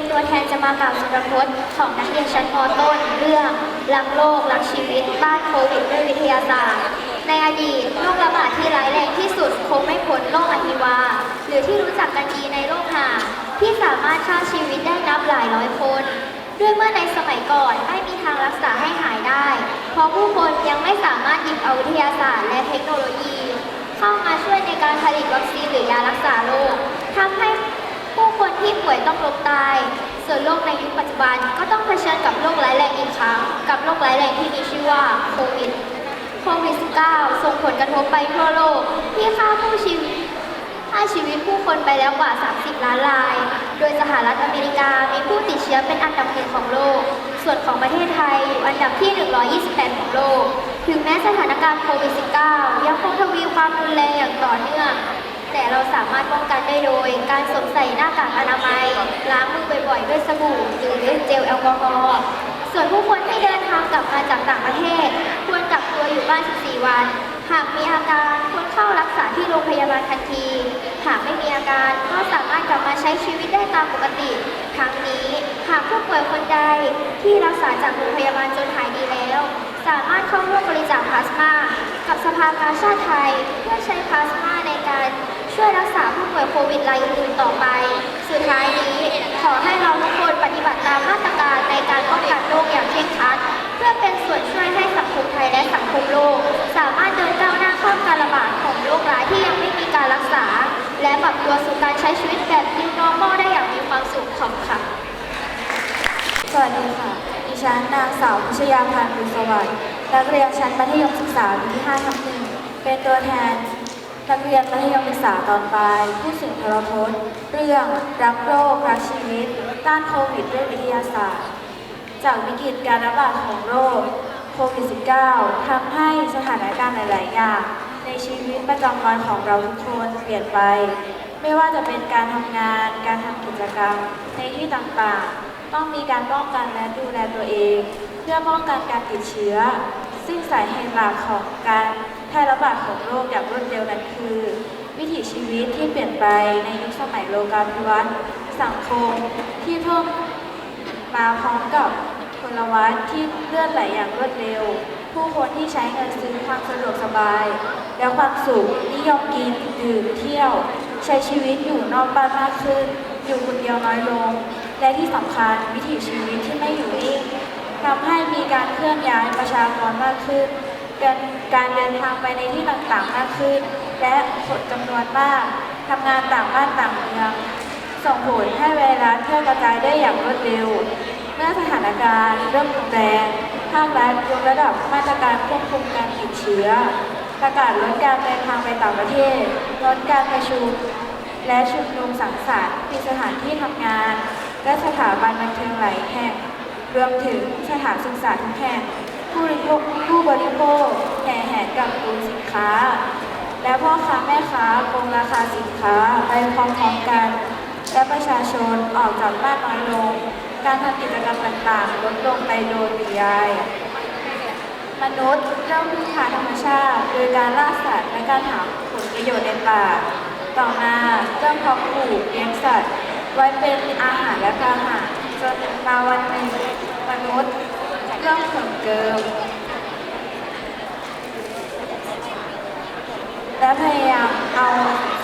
เป็นตัวแทนจะมากล่าวสุนทรพจน์ของนักเรียนชั้นมต้นเรื่องรักโลกรักชีวิตบ้านโควิดด้วยวิทยาศาสตร์ ในอดีตโรคระบาดที่ร้ายแรงที่สุดคงไม่พ้นโรคอหิวา หรือที่รู้จักกันดีในโรคหาที่สามารถฆ่าชีวิตได้นับหลายร้อยคนด้วยเมื่อในสมัยก่อนไม่มีทางรักษาให้หายได้ เพราะผู้คนยังไม่สามารถหยิบเอาวิทยาศาสตร์และเทคโนโลยี เข้ามาช่วยในการผลิตวัคซีนหรือยารักษาโรคทำให้ผู้คน ที่ป่วยต้องล้มตาย ส่วนโรคในยุคปัจจุบันก็ต้องเผชิญกับโรคร้ายแรงอีกครั้ง กับโรคร้ายแรงที่มีชื่อว่าโควิด โควิด -19 ส่งผลกระทบไปทั่วโลกที่ฆ่าผู้ชีวิตฆ่าชีวิตผู้คนไปแล้วกว่า 30 ล้านราย โดยสหรัฐอเมริกามีผู้ติดเชื้อเป็นอันดับหนึ่งของโลก ส่วนของประเทศไทยอยู่อันดับที่ 128 ของโลก ถึงแม้สถานการณ์โควิด -19 ยังคงทวีความรุนแรงอย่างต่อเนื่อง แต่เราสามารถป้องกันได้โดย การสวมใส่หน้ากากอนามัย ล้างมือบ่อยๆ ด้วยสบู่หรือเจลแอลกอฮอล์ส่วนผู้คนที่เดินทางกลับมาจากต่างประเทศ ควรกักตัวอยู่บ้าน 14 วัน หากมีอาการควรเข้ารักษาที่โรงพยาบาลทันที หากไม่มีอาการก็สามารถกลับมาใช้ชีวิตได้ตามปกติ ทั้งนี้หากผู้ป่วยคนใดที่รักษาจากโรงพยาบาลจนหายดีแล้ว สามารถเข้าร่วมบริจาคพลาสมา กับสภากาชาติไทย เพื่อใช้พลาสมาในการ ช่วยรักษาผู้ป่วยโควิดรายอื่นๆต่อไป สุดท้ายนี้ขอให้เราทุกคนปฏิบัติตามมาตรการในการป้องกันโรคอย่างเคร่งครัด เพื่อเป็นส่วนช่วยให้สังคมไทยและสังคมโลก สามารถเดินก้าวหน้าข้ามการระบาดของโรคร้ายที่ยังไม่มีการรักษา และปรับตัวสู่การใช้ชีวิตแบบ New Normal ได้อย่างมีความสุขขอบค่ะ สวัสดีค่ะ ดิฉันนางสาวพิชยาพันธ์บุญสวัสดิ์นักเรียนชั้นมัธยมศึกษาปีที่5ทับหนึ่งเป็นตัวแทน นักเรียนมัธยมศึกษาตอนปลาย ผู้สื่อทรพจน์ เรื่องรักโรครักชีวิต ต้านโควิดด้วยวิทยาศาสตร์ จากวิกฤตการระบาดของโรคโควิด -19 ทำให้สถานการณ์หลาย ๆ อย่าง ในชีวิตประจำวันของเราทุกคนเปลี่ยนไป ไม่ว่าจะเป็นการทำงาน การทำกิจกรรม ในที่ต่างๆ ต้องมีการป้องกันและดูแลตัวเอง เพื่อป้องกันการติดเชื้อ ซึ่งสาเหตุหลักของการ แพร่ระบาดของโรคอย่างรวดเร็วนั้นคือ วิถีชีวิตที่เปลี่ยนไปในยุคสมัยโลกาภิวัตน์สังคมที่เพิ่มมาพร้อมกับพลวัตที่เลื่อนไหลอย่างรวดเร็ว ผู้คนที่ใช้เงินซื้อความสะดวกสบาย และความสุขนิยมกินดื่มเที่ยว ใช้ชีวิตอยู่นอกบ้านมากขึ้น อยู่คนเดียวน้อยลง และที่สำคัญวิถีชีวิตที่ไม่อยู่นิ่งทำให้มีการเคลื่อนย้ายประชากรมากขึ้น การการเดินทางไปในที่ต่างๆมากขึ้น และคนจำนวนมากทำงานต่างบ้านต่างเมือง ส่งผลให้ไวรัสแพร่กระจายได้อย่างรวดเร็ว เมื่อสถานการณ์เริ่มรุนแรงภาครัฐยกระดับมาตรการควบคุมการติดเชื้อ ประกาศลดการเดินทางไปต่างประเทศ ลดการประชุม และชุมนุมสังสรรค์ที่สถานที่ทำงาน และสถาบันบันเทิงหลายแห่ง รวมถึงสถานศึกษาทุกแห่ง ผู้บริโภคผู้บริโภคแห่แหนกับตูสินค้า และพ่อค้าแม่ค้าโกงราคาสินค้าไปพร้อมๆกัน และประชาชนออกจากบ้านน้อยลง การทำกิจกรรมต่างๆ ลดลงไปโดยปริยายมนุษย์เริ่มพึ่งพาธรรมชาติโดยการล่าสัตว์และการหาผลประโยชน์ในป่า ต่อมาเริ่มเพาะปลูกเลี้ยงสัตว์ ไว้เป็นอาหารและพาหะจนมาวันหนึ่งมนุษย์ เริ่มเหิมเกิมและพยายามเอา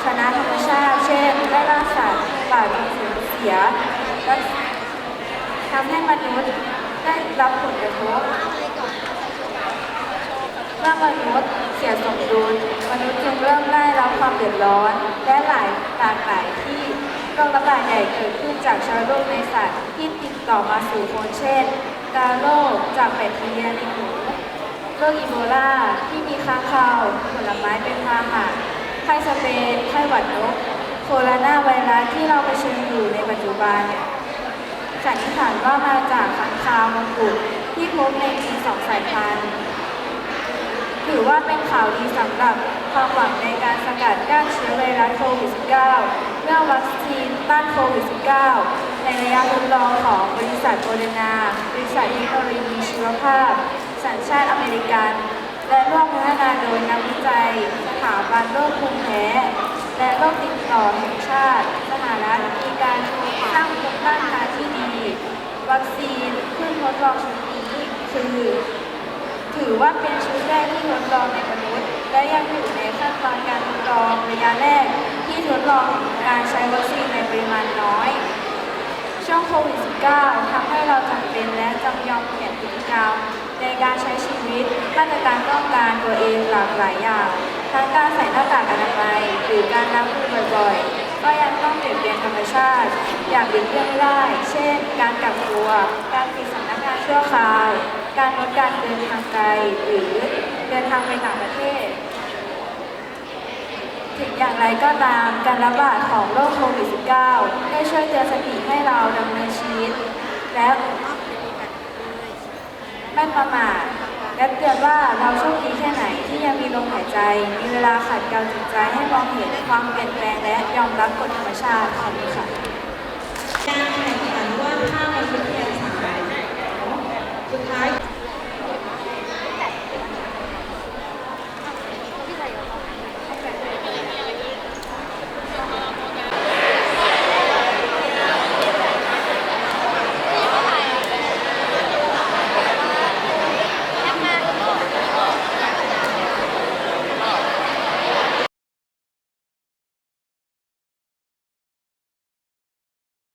ชนะธรรมชาติ เช่นได้ล่าสัตว์ป่าจนสูญเสียและทำให้มนุษย์ได้รับผลกระทบเมื่อมนุษย์เสียสมดุลมนุษย์จึงเริ่มได้รับความเดือดร้อน และหลายหลากหลายที่โรคระบาดใหญ่เกิดขึ้นจากเชื้อโรคในสัตว์ที่ติดต่อมาสู่คนเช่น กาโรคจากแบคทีเรียในหมูโรคอีโบลาที่มีค้างคาวผลไม้เป็นพาหะไข้สเปนไข้หวัดนกโคโรนาไวรัสที่เราเผชิญอยู่ในปัจจุบันสันนิษฐานว่ามาจากค้างคาวมังกรที่พบในปีสองสายพันธุ์ถือว่าเป็นข่าวดีสำหรับความหวังในการสกัดกั้นเชื้อไวรัสโควิด -19 เมื่อวัคซีนต้านโควิด -19 ในระยะทดลองของบริษัทโมเดนา บริษัทเทคโนโลยีชีวภาพ สัญชาติอเมริกัน และร่วมพัฒนาโดยนักวิจัย สถาบันโรคภูมิแพ้ และโรคติดต่อแห่งชาติ สหรัฐมีการสร้างภูมิต้านทานที่ดี วัคซีนขึ้นทดลองชุดนี้คือถือว่าเป็นชุดแรกที่ทดลองในมนุษย์ และยังอยู่ในขั้นตอนการทดลองระยะแรก ทดลองการใช้วัคซีนในปริมาณน้อย ช่วงโควิด -19 ทำให้เราจำเป็นและจำยอมเปลี่ยนพฤติกรรมในการใช้ชีวิตมาตรการป้องกันตัวเองหลากหลายอย่าง ทั้งการใส่หน้ากากอนามัยหรือการล้างมือบ่อยๆ ก็ยังต้องเปลี่ยนเปลี่ยนธรรมชาติ อย่างหลีกเลี่ยงไม่ได้ เช่น การกักตัว การปิดสำนักงานชั่วคราว การลดการเดินทางไกล หรือเดินทางไปต่างประเทศ ถึงอย่างไรก็ตามการระบาดของโรคโควิด -19 ได้ช่วยเตือนสติให้เราดำเนินชีวิต และไม่ประมาทและเตือนว่าเราโชคดีแค่ไหนที่ยังมีลมหายใจ มีเวลาขัดเกลาจิตใจให้มองเห็นความเปลี่ยนแปลงและยอมรับกฎธรรมชาติขอบคุณค่ะ